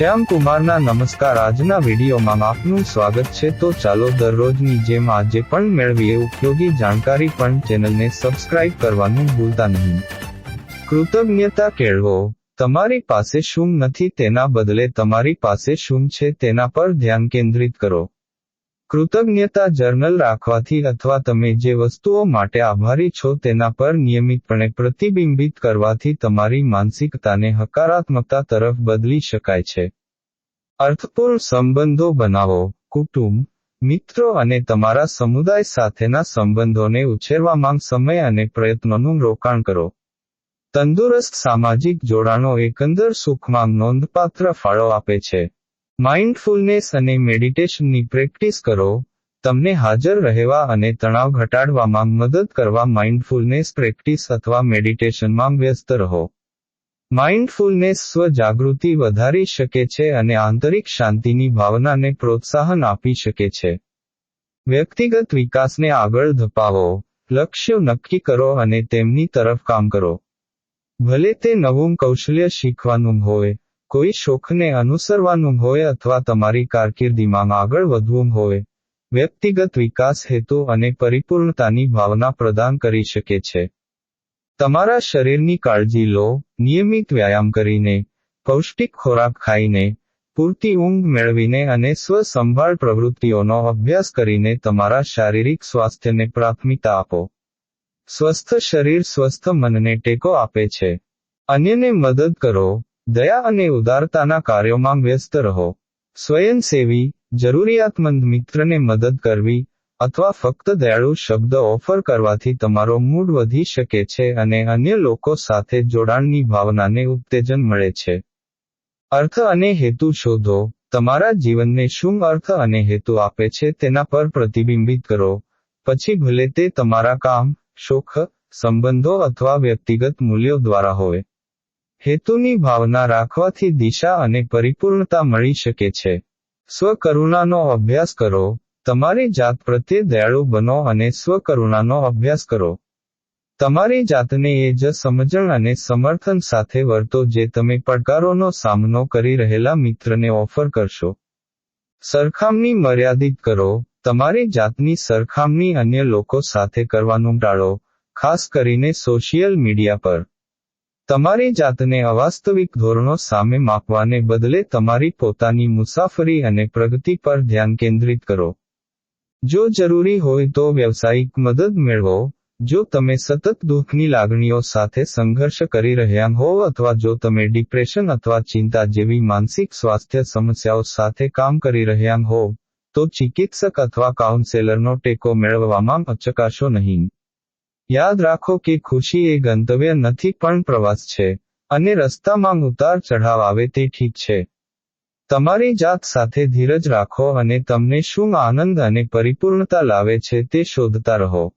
શ્યામ કુમારના નમસ્કાર આજના વિડીયોમાં આપનું સ્વાગત છે. તો ચાલો દરરોજની જેમ આજે પણ મેળવીએ ઉપયોગી જાણકારી પણ ચેનલને સબસ્ક્રાઇબ કરવાનું ભૂલતા નહીં. કૃતજ્ઞતા કેળવો. તમારી પાસે શું નથી તેના બદલે તમારી પાસે શું છે તેના પર ધ્યાન કેન્દ્રિત કરો. કૃતજ્ઞતા જર્નલ રાખવાથી અથવા તમે જે વસ્તુઓ માટે આભારી છો તેના પર નિયમિતપણે પ્રતિબિંબિત કરવાથી તમારી માનસિકતાને હકારાત્મકતા તરફ બદલી શકાય છે. અર્થપૂર્ણ સંબંધો બનાવો. કુટુંબ, મિત્રો અને તમારા સમુદાય સાથેના સંબંધોને ઉછેરવામાં સમય અને પ્રયત્નોનું રોકાણ કરો. તંદુરસ્ત સામાજિક જોડાણો એકંદર સુખમાં નોંધપાત્ર ફાળો આપે છે. માઇન્ડફુલનેસ અને મેડિટેશનની પ્રેક્ટિસ કરો. તમને હાજર રહેવા અને તણાવ ઘટાડવામાં મદદ કરવા માઇન્ડફુલનેસ પ્રેક્ટિસ અથવા મેડિટેશનમાં વ્યસ્ત રહો. માઇન્ડફુલનેસ સ્વજાગૃતિ વધારી શકે છે અને આંતરિક શાંતિની ભાવનાને પ્રોત્સાહન આપી શકે છે. વ્યક્તિગત વિકાસને આગળ ધપાવો, લક્ષ્યો નક્કી કરો અને તેમની તરફ કામ કરો. ભલે તે નવું કૌશલ્ય શીખવાનું હોય કોઈ શોખને અનુસરવાનું હોય અથવા તમારી કારકિર્દીમાં આગળ વધવું હોય, વ્યક્તિગત વિકાસ હેતુ અને પરિપૂર્ણતાની ભાવના પ્રદાન કરી શકે છે. તમારા શરીરની કાળજી લો, નિયમિત વ્યાયામ કરીને, પૌષ્ટિક ખોરાક ખાઈને, પૂરતી ઊંઘ મેળવીને અને સ્વસંભાળ પ્રવૃત્તિઓનો અભ્યાસ કરીને તમારા શારીરિક સ્વાસ્થ્યને પ્રાથમિકતા આપો. સ્વસ્થ શરીર સ્વસ્થ મનને ટેકો આપે છે. અન્યને મદદ કરો દયા અને ઉદારતાના કાર્યોમાં વ્યસ્ત રહો. સ્વયંસેવી, જરૂરિયાતમંદ મિત્રને મદદ કરવી અથવા ફક્ત દયાળુ શબ્દ ઓફર કરવાથી તમારો મૂડ વધી શકે છે અને અન્ય લોકો સાથે જોડાણની ભાવનાને ઉત્તેજન મળે છે. અર્થ અને હેતુ શોધો. તમારા જીવનને શું અર્થ અને હેતુ આપે છે તેના પર પ્રતિબિંબિત કરો. પછી ભલે તે તમારા કામ, શોખ, સંબંધો અથવા વ્યક્તિગત મૂલ્યો દ્વારા હોય. હેતુની ભાવના રાખવાથી દિશા અને પરિપૂર્ણતા મળી શકે છે. સ્વકરુણાનો અભ્યાસ કરો, તમારી જાત પ્રત્યે દયાળુ બનો અને સ્વકરુણાનો અભ્યાસ કરો. તમારી જાતને એ જ સમજણ અને સમર્થન સાથે વર્તો જે તમે પડકારોનો સામનો કરી રહેલા મિત્રને ઓફર કરશો. સરખામણી મર્યાદિત કરો, તમારી જાતની સરખામણી અન્ય લોકો સાથે કરવાનું ટાળો, ખાસ કરીને સોશિયલ મીડિયા પર. તમારી જાતને અવાસ્તવિક ધોરણો સામે માપવાને બદલે તમારી પોતાની મુસાફરી અને પ્રગતિ પર ધ્યાન કેન્દ્રિત કરો. જો જરૂરી હોય તો વ્યવસાયિક મદદ મેળવો. જો તમે સતત દુઃખની લાગણીઓ સાથે સંઘર્ષ કરી રહ્યા હોવ અથવા જો તમે ડિપ્રેશન અથવા ચિંતા જેવી માનસિક સ્વાસ્થ્ય સમસ્યાઓ સાથે કામ કરી રહ્યા હોવ તો ચિકિત્સક અથવા કાઉન્સેલરનો ટેકો મેળવવામાં અચકાશો નહીં. યાદ રાખો કે ખુશી એ ગંતવ્ય નથી, પણ પ્રવાસ છે. અને રસ્તામાં ઉતાર ચઢાવ આવે તે ઠીક છે. તમારી જાત સાથે ધીરજ રાખો અને તમને શું આનંદ અને પરિપૂર્ણતા લાવે છે તે શોધતા રહો.